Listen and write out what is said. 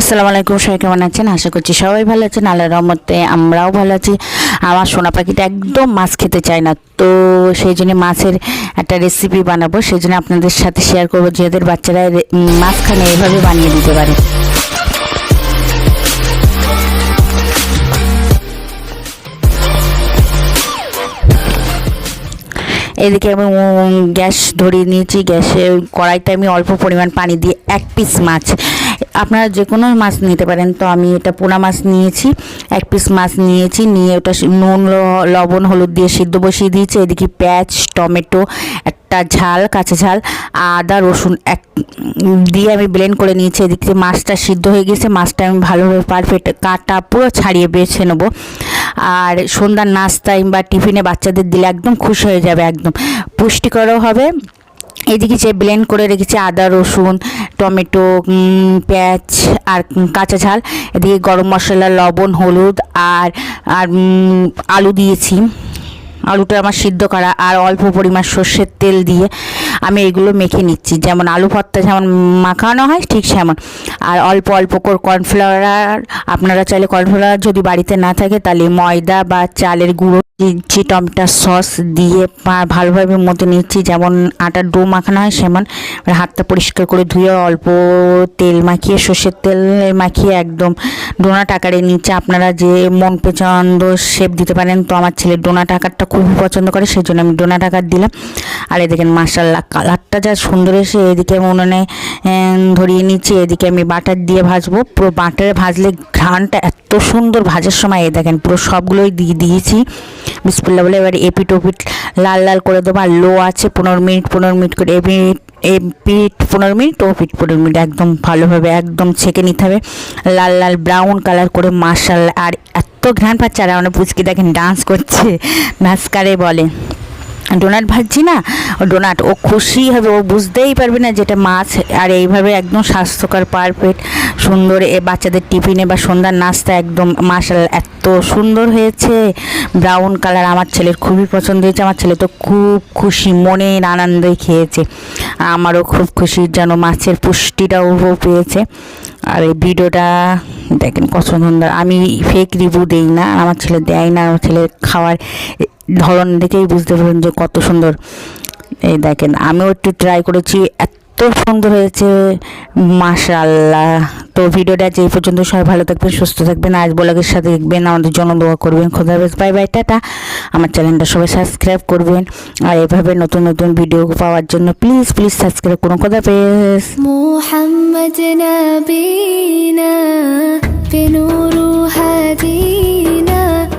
আসসালামু আলাইকুম, সবাই কেমন আছেন? আশা করছি সবাই ভালো আছেন। আল্লাহর রহমতে আমরাও ভালো আছি। আমার সোনা পাখিটা একদম মাছ খেতে চায় না। তো সেই জন্য মাছের একটা রেসিপি বানাবো। সেই জন্য আপনাদের সাথে শেয়ার করব যেদের বাচ্চারা মাছখানে এইভাবে বানিয়ে দিতে পারে। এদিকে আমি গ্যাস ধরিয়ে নিয়েছি। গ্যাসে কড়াইতে আমি অল্প পরিমাণ পানি দিয়ে এক পিস মাছ আপনারা যে কোনো মাছ নিতে পারেন। তো আমি এটা পোনা মাছ নিয়েছি, এক পিস মাছ নিয়েছি, নিয়ে ওটা নুন লবণ, হলুদ দিয়ে সিদ্ধ বসিয়ে দিয়েছি। এদিকে পেঁয়াজ, টমেটো, একটা ঝাল, কাঁচা ঝাল, আদা, রসুন এক দিয়ে আমি ব্লেন্ড করে নিয়েছি। এদিক থেকে মাছটা সিদ্ধ হয়ে গেছে, মাছটা আমি ভালোভাবে পারফেক্ট কাটা পুরো ছাড়িয়ে বেছে নেব। আর সন্ধ্যার নাস্তায় বা টিফিনে বাচ্চাদের দিলে একদম খুশি হয়ে যাবে, একদম। পুষ্টিকরও হবে এদিকে যে ব্লেন্ড করে রেখেছি আদা, রসুন, টমেটো পেঁয়াজ আর কাঁচা ঝাল। এদিকে গরম মশলা, লবণ, হলুদ আর আর আলু দিয়েছি। আলুটা আমার সিদ্ধ করা আর অল্প পরিমাণ সর্ষের তেল দিয়ে আমি এগুলো মেখে নিচ্ছি। যেমন আলু ভর্তা যেমন মাখানো হয় ঠিক সেমন। আর অল্প অল্প করে কর্নফ্লাওয়ার আপনারা চাইলে কর্নফ্লাওয়ার যদি বাড়িতে না থাকে তাহলে ময়দা বা চালের গুঁড়ো দিচ্ছি টমেটো সস দিয়ে ভালোভাবে মতো নিচ্ছি যেমন আটার ডো মাখানো হয় সেমন। হাতটা পরিষ্কার করে ধুয়ে অল্প তেল মাখিয়ে সর্ষের তেল মাখিয়ে একদম ডোনাট আকারে নিচ্ছে আপনারা যে মন পছন্দ শেপ দিতে পারেন, তো আমার ছেলে ডোনাট আকারটা খুব পছন্দ করে সেই জন্য আমি ডোনাট আকার দিলাম। আর এদিকে মাসাল্লাহ কালারটা যা সুন্দর এসে এদিকে উনুনে ধরিয়ে নিচ্ছি এদিকে আমি বাটার দিয়ে ভাজবো। পুরো বাটারে ভাজলে ঘ্রাণটা এত সুন্দর ভাজার সময় এ দেখেন পুরো সবগুলোই দিয়ে দিয়েছি। বিসপুল্লা বলে এবার এপিট ওপিট লাল লাল করে দেবো আর লো আছে পনেরো মিনিট পনেরো মিনিট করে এপিট এপিট পনেরো মিনিট ও পনেরো মিনিট একদম ভালোভাবে একদম ছেঁকে নিতে হবে। লাল লাল ব্রাউন কালার করে মার্শাল আর এত ঘ্রাণ পাচ্ছে, আর আমার পুচকি দেখেন ডান্স করছে, নাচকারে বলে। ডোনাট ভাজছি না ডোনাট ও খুশি হবে, ও বুঝতেই পারবে না যেটা মাছ, আর এইভাবে একদম স্বাস্থ্যকর পারফেক্ট সুন্দর এ বাচ্চাদের টিফিনে বা সন্ধ্যার নাস্তা একদম মাসাল এত সুন্দর হয়েছে। ব্রাউন কালার আমার ছেলের খুবই পছন্দ হয়েছে। আমার ছেলে তো খুব খুশি, মনের আনন্দই খেয়েছে। আমারও খুব খুশি যেন মাছের পুষ্টিটাও পেয়েছে। আর এই ভিডিওটা দেখেন কত সুন্দর। আমি ফেক রিভিউ দিই না, আমার ছেলে দেয় না। আমার ছেলে খাওয়ার ধরন দেখেই বুঝতে পারবেন যে কত সুন্দর। এই দেখেন, আমিও একটু ট্রাই করেছি, এত এত সুন্দর হয়েছে। মাশাল্লাহ তো ভিডিওটা আছে এই পর্যন্ত। সবাই ভালো থাকবেন, সুস্থ থাকবেন আজ ব্লগের সাথে দেখবেন। আমাদের জন্য দোয়া করবেন। খোদা বেশ বাই বাই, টাটা। আমার চ্যানেলটা সবাই সাবস্ক্রাইব করবেন। আর এভাবে নতুন নতুন ভিডিও পাওয়ার জন্য প্লিজ প্লিজ সাবস্ক্রাইব করুন। খোদা পেস মোহাম্মদ